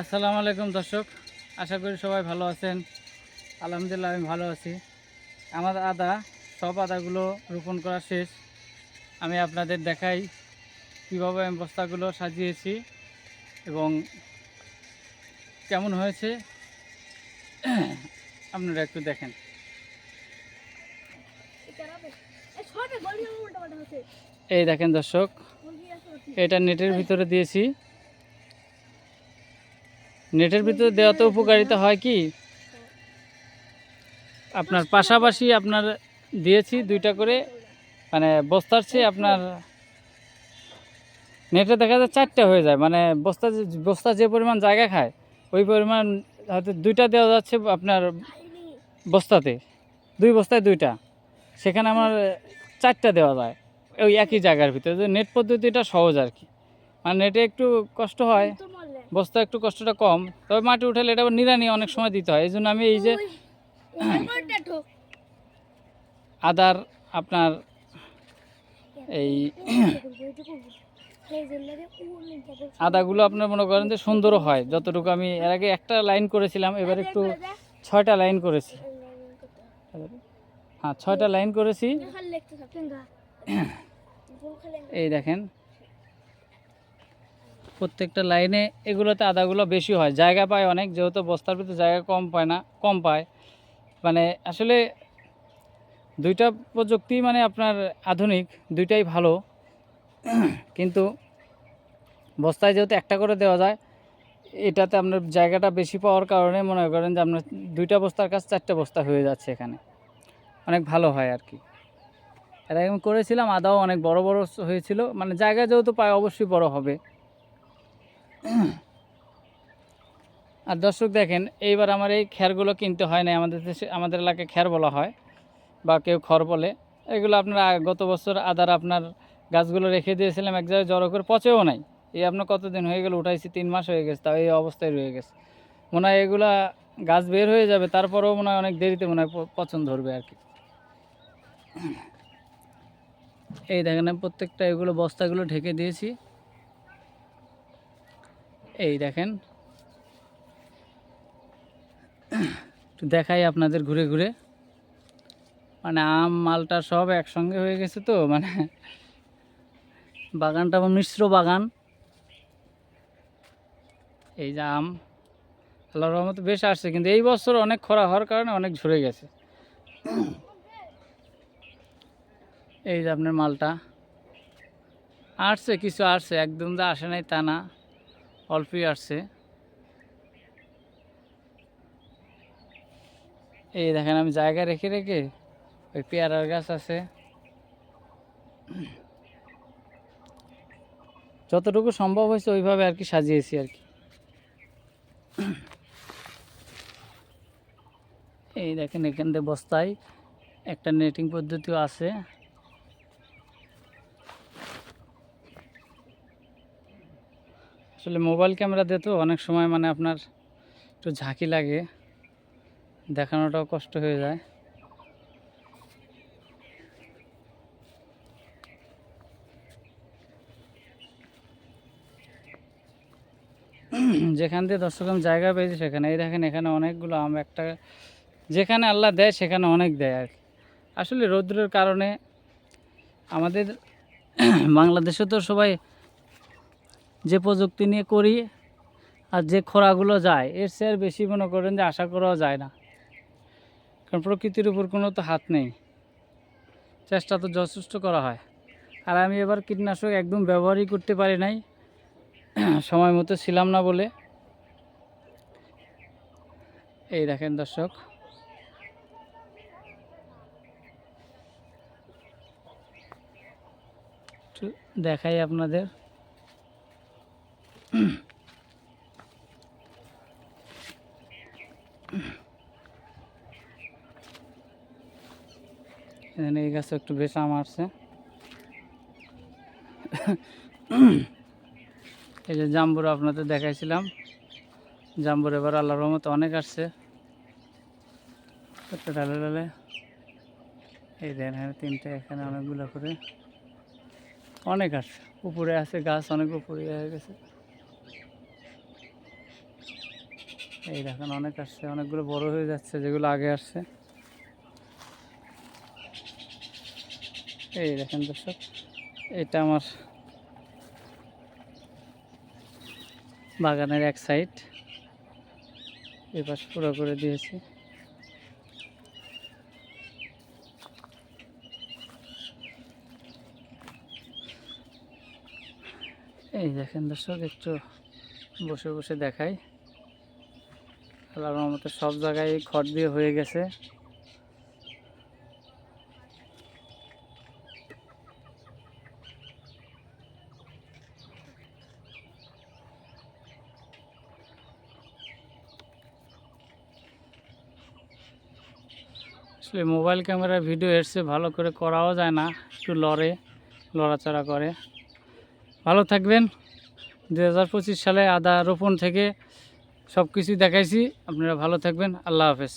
আসসালামু আলাইকুম দর্শক, আশা করি সবাই ভালো আছেন। আলহামদুলিল্লাহ, আমি ভালো আছি। আমার আদা, সব আদাগুলো রোপণ করা শেষ। আমি আপনাদের দেখাই কীভাবে আমি বস্তাগুলো সাজিয়েছি এবং কেমন হয়েছে। আপনারা একটু দেখেন। এই দেখেন দর্শক, এটা নেটের ভিতরে দিয়েছি। নেটের ভিতরে দেওয়াতে উপকারিতা হয় কি? আপনার পাশাপাশি আপনার দিয়েছি দুইটা করে মানে বস্তার চেয়ে আপনার নেটে দেখা যায় চারটে হয়ে যায়। মানে বস্তা বস্তা যে পরিমাণ জায়গা খায়, ওই পরিমাণ হয়তো দুইটা দেওয়া যাচ্ছে আপনার বস্তাতে। দুই বস্তায় দুইটা। সেখানে আমার চারটা দেওয়া যায় ওই একই জায়গার ভিতরে। নেট পদ্ধতিটা সহজ আর কি। মানে নেটে একটু কষ্ট হয়। বস্তা একটু কষ্টটা কম তবে মাটি উঠালে এটা নিড়ানি অনেক সময় দিতে হয়। এই জন্য আমি এই যে আদার আপনার এই আদাগুলো আপনার মনে করেন যে সুন্দরও হয় যতটুকু আমি এর আগে একটা লাইন করেছিলাম এবার একটু ছয়টা লাইন করেছি। হ্যাঁ ছয়টা লাইন করেছি। এই দেখেন প্রত্যেকটা লাইনে এগুলোতে আদাগুলো বেশি হয়। জায়গা পায় অনেক, যেহেতু বস্তার ভিতরে জায়গা কম পায় না, কম পায়। মানে আসলে দুইটা প্রযুক্তি মানে আপনার আধুনিক, দুইটাই ভালো। কিন্তু বস্তায় যেহেতু একটা করে দেওয়া যায়, এটাতে আপনার জায়গাটা বেশি পাওয়ার কারণে মনে করেন যে আপনার দুইটা বস্তার কাছে চারটে বস্তা হয়ে যাচ্ছে এখানে। অনেক ভালো হয় আর কি। এর আগে আমি করেছিলাম, আদাও অনেক বড় বড় হয়েছিল। মানে জায়গা যেহেতু পায়, অবশ্যই বড় হবে। আর দর্শক দেখেন, এইবার আমার এই খ্যারগুলো কিনতে হয় না আমাদের দেশে, আমাদের এলাকায় খ্যার বলা হয়, বা কেউ খড় বলে। এগুলো আপনার গত বছর আদার আপনার গাছগুলো রেখে দিয়েছিলাম, এক জায়গায় জড়ো করে, পচেও নাই। এই আপনার কতদিন হয়ে গেল? উঠাইছি, তিন মাস হয়ে গেছে, তাও এই অবস্থায় রয়ে গেছে। মনে হয় এগুলা গাছ বের হয়ে যাবে, তারপরেও মনে হয় অনেক দেরিতে মনে হয় প- পচন ধরবে আর কি। এই দেখেন প্রত্যেকটা এগুলো, বস্তাগুলো ঢেকে দিয়েছি। এই দেখেন। দেখাই আপনাদের ঘুরে ঘুরে। মানে আম, মালটা সব একসঙ্গে হয়ে গেছে তো মানে বাগানটা আমার মিশ্র বাগান। এই যে আম, আল্লাহর রহমতে বেশ আসছে, কিন্তু এই বছর অনেক খরা হওয়ার কারণে অনেক ঝরে গেছে। এই যে আপনার মালটা। আসছে, কিছু আসছে, একদম যে আসে নাই তা না। অল্পই আসছে। এই দেখেন আমি জায়গা রেখে রেখে ওই পেয়ারার গাছ আছে। যতটুকু সম্ভব হয়েছে ওইভাবে আর কি সাজিয়েছি আর কি। এই দেখেন এখান থেকে বস্তায় একটা নেটিং পদ্ধতিও আছে। আসলে মোবাইল ক্যামেরা দিয়ে তো অনেক সময় মানে আপনার একটু ঝাঁকি লাগে, দেখানোটাও কষ্ট হয়ে যায়। যেখান দিয়ে দর্শক আমি জায়গা পেয়েছি সেখানে। এই দেখেন এখানে অনেকগুলো আম, একটা যেখানে আল্লাহ দেয় সেখানে অনেক দেয় আর আসলে রৌদ্রের কারণে আমাদের বাংলাদেশে তো সবাই যে প্রযুক্তি নিয়ে করি আর যে খরাগুলো যায়, এর চেয়ে আর বেশি মনে করেন যে আশা করাও যায় না। কারণ প্রকৃতির উপর কোনো তো হাত নেই। চেষ্টা তো যথেষ্ট করা হয়। আর আমি এবার কীটনাশক একদম ব্যবহারই করতে পারি নাই। সময় মতো ছিলাম না বলে। এই দেখেন দর্শক। দেখাই আপনাদের। এখানে এই গাছে একটু বেশ আসছে। এই যে জাম্বুরা আপনাদের দেখাইছিলাম। জাম্বুর এবার আল্লাহর রহমতে অনেক আসছে। ডালে ডালে। এই দেন এখানে তিনটে, এখানে অনেকগুলো করে। অনেক আসছে। উপরে আছে গাছ, অনেক উপরে হয়ে গেছে। এই দেখেন, অনেক আসছে, অনেকগুলো বড় হয়ে যাচ্ছে, যেগুলো আগে আসছে। এই দেখেন দর্শক, এটা আমার বাগানের এক সাইড এই পাশ পুরো করে দিয়েছি। এই দেখেন দর্শক, একটু বসে বসে দেখাই। আল্লাহর মতো সব জায়গায় খড় দিয়ে হয়ে গেছে। আসলে মোবাইল ক্যামেরা ভিডিও এসছে ভালো করে করাও যায় না, একটু লড়ে, লড়াচড়া করে। ভালো থাকবেন। দু হাজার পঁচিশ সালে আদা রোপণ থেকে সব কিছু দেখাইছি। আপনারা ভালো থাকবেন। আল্লাহ হাফেজ।